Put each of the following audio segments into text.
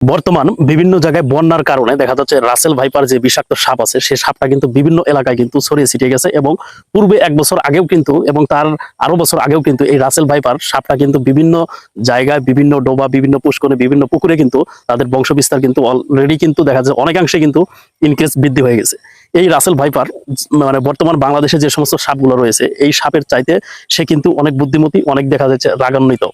বর্তমান বিভিন্ন জায়গায় বন্যার কারণে দেখা যাচ্ছে রাসেল ভাইপার যে বিষাক্ত সাপ আছে সেই সাপটা কিন্তু বিভিন্ন এলাকায় কিন্তু ছড়িয়ে ছিটিয়ে গেছে এবং পূর্বে এক বছর আগেও কিন্তু এবং তার আরও বছর আগেও কিন্তু এই রাসেল ভাইপার সাপটা কিন্তু বিভিন্ন জায়গায় বিভিন্ন ডোবা, বিভিন্ন পুষ্করে বিভিন্ন পুকুরে কিন্তু তাদের বংশ বিস্তার কিন্তু অলরেডি কিন্তু দেখা যাচ্ছে অনেকাংশে কিন্তু ইনক্রিজ বৃদ্ধি হয়ে গেছে। এই রাসেল ভাইপার মানে বর্তমান বাংলাদেশে যে সমস্ত সাপগুলো রয়েছে, এই সাপের চাইতে সে কিন্তু অনেক বুদ্ধিমতী, অনেক দেখা যাচ্ছে রাগান্বিত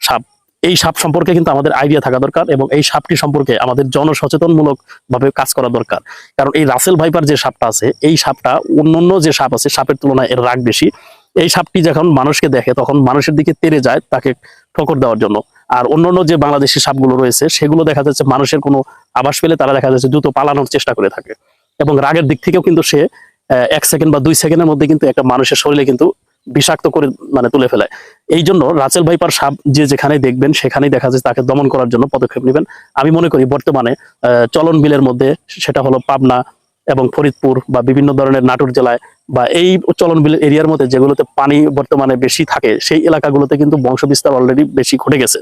সাপ। এই সাপ সম্পর্কে কিন্তু আমাদের আইডিয়া থাকা দরকার এবং এই সাপটি সম্পর্কে আমাদের জনসচেতনমূলক ভাবে কাজ করা দরকার। কারণ এই রাসেল ভাইপার যে সাপটা আছে, এই সাপটা অন্যান্য যে সাপ আছে, সাপের তুলনায় এর রাগ বেশি। এই সাপটি যখন মানুষকে দেখে, তখন মানুষের দিকে তেড়ে যায় তাকে ঠোকর দেওয়ার জন্য। আর অন্যান্য যে বাংলাদেশি সাপগুলো রয়েছে, সেগুলো দেখা যাচ্ছে মানুষের কোনো আবাস পেলে তারা দেখা যাচ্ছে দ্রুত পালানোর চেষ্টা করে থাকে। এবং রাগের দিক থেকেও কিন্তু সে এক সেকেন্ড বা দুই সেকেন্ডের মধ্যে কিন্তু একটা মানুষের শরীরে কিন্তু বিষাক্ত করে মানে তুলে ফেলায়। এই জন্য রাচেল ভাইপার সাপ যে যেখানে দেখবেন সেখানে দেখা যায় তাকে দমন করার জন্য পদক্ষেপ নেবেন। আমি মনে করি বর্তমানে চলন বিলের মধ্যে সেটা হলো পাবনা এবং ফরিদপুর বা বিভিন্ন ধরনের নাটোর জেলায় বা এই চলন বিল এরিয়ার মধ্যে যেগুলোতে পানি বর্তমানে বেশি থাকে, সেই এলাকাগুলোতে কিন্তু বংশ বিস্তার অলরেডি বেশি ঘটে গেছে।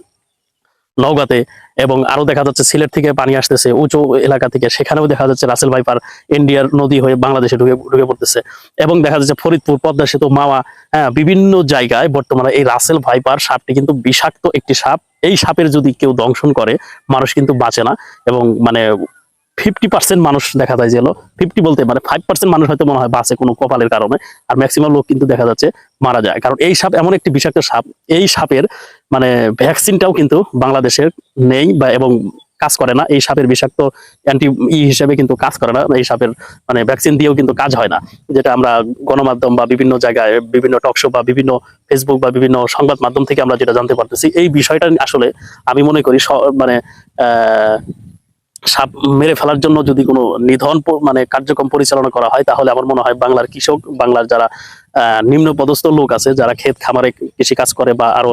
নওগাঁতে এবং আরও দেখা যাচ্ছে সিলেট থেকে পানি আসতেছে উঁচু এলাকা থেকে। সেখানেও দেখা যাচ্ছে রাসেল ভাইপার ইন্ডিয়ার নদী হয়ে বাংলাদেশে ঢুকে ঢুকে পড়তেছে। এবং দেখা যাচ্ছে ফরিদপুর, পদ্মা সেতু, মাওয়া হ্যাঁ বিভিন্ন জায়গায় বর্তমানে এই রাসেল ভাইপার সাপটি কিন্তু বিষাক্ত একটি সাপ। এই সাপের যদি কেউ দংশন করে, মানুষ কিন্তু বাঁচে না। এবং মানে ফিফটি পার্সেন্ট মানুষ দেখা যায় যে হলো ফিফটি বলতে মানে ফাইভ পার্সেন্ট মানুষ হয়তো মনে হয় বাঁচে কোনো কপালের কারণে, আর ম্যাক্সিমাম লোক কিন্তু দেখা যাচ্ছে মারা যায়। কারণ এই সাপ এমন একটি বিষাক্ত সাপ, এই সাপের মানে ভ্যাকসিনটাও কিন্তু বাংলাদেশের নেই বা এবং কাজ করে না। এই সাপের বিষাক্ত অ্যান্টি ই হিসেবে কিন্তু কাজ করে না। এই সাপের মানে ভ্যাকসিন দিয়েও কিন্তু কাজ হয় না। যেটা আমরা গণমাধ্যম বা বিভিন্ন জায়গায়, বিভিন্ন টকশো বা বিভিন্ন ফেসবুক বা বিভিন্ন সংবাদ মাধ্যম থেকে আমরা যেটা জানতে পারতেছি, এই বিষয়টা আসলে আমি মনে করি মানে সাপ মেরে ফেলার জন্য যদি কোনো নিধন মানে কার্যক্রম পরিচালনা করা হয়, তাহলে আমার মনে হয় বাংলার কৃষক, বাংলার যারা নিম্ন পদস্থ লোক আছে, যারা ক্ষেত খামারে কৃষি কাজ করে বা আরও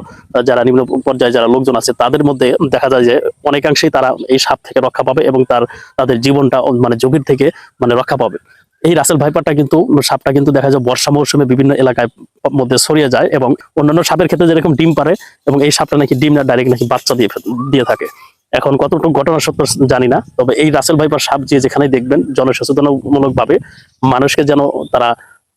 যারা নিম্ন পর্যায়ে যারা লোকজন আছে, তাদের মধ্যে দেখা যায় যে অনেকাংশেই তারা এই সাপ থেকে রক্ষা পাবে এবং তার, তাদের জীবনটা মানে ঝুঁকির থেকে মানে রক্ষা পাবে। এই রাসেল ভাইপারটা কিন্তু, সাপটা কিন্তু দেখা যায় বর্ষা মৌসুমে বিভিন্ন এলাকায় মধ্যে ছড়িয়ে যায় এবং অন্যান্য সাপের ক্ষেত্রে যেরকম ডিম পারে এবং এই সাপটা নাকি ডিম না ডাইরেক্ট নাকি বাচ্চা দিয়ে দিয়ে থাকে। এখন কতটুকু ঘটনা সত্য জানি না, তবে এই রাসেল ভাইপার সাপ যে যেখানে দেখবেন জনসচেতনমূলক ভাবে মানুষকে যেন তারা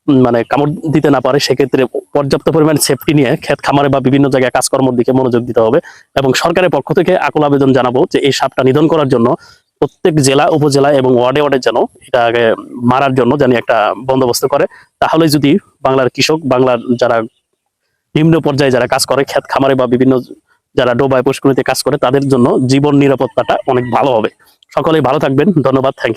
মানে কামড় দিতে না পারে, সেক্ষেত্রে পর্যাপ্ত পরিমাণ সেফটি নিয়ে ক্ষেত খামারে বা বিভিন্ন জায়গায় কাজকর্মের দিকে মনোযোগ দিতে হবে এবং সরকারের পক্ষ থেকে আকুল আবেদন জানাব যে এই সাপটা নিধন করার জন্য প্রত্যেক জেলা, উপজেলা এবং ওয়ার্ডে ওয়ার্ডে যেন এটা আগে মারার জন্য জানি একটা বন্দোবস্ত করে। তাহলে যদি বাংলার কৃষক, বাংলার যারা নিম্ন পর্যায়ে যারা কাজ করে, ক্ষেত খামারে বা বিভিন্ন যারা ডোবায় পুষ্করিতে কাজ করে, তাদের জন্য জীবন নিরাপত্তাটা অনেক ভালো হবে। সকলেই ভালো থাকবেন। ধন্যবাদ। থ্যাংক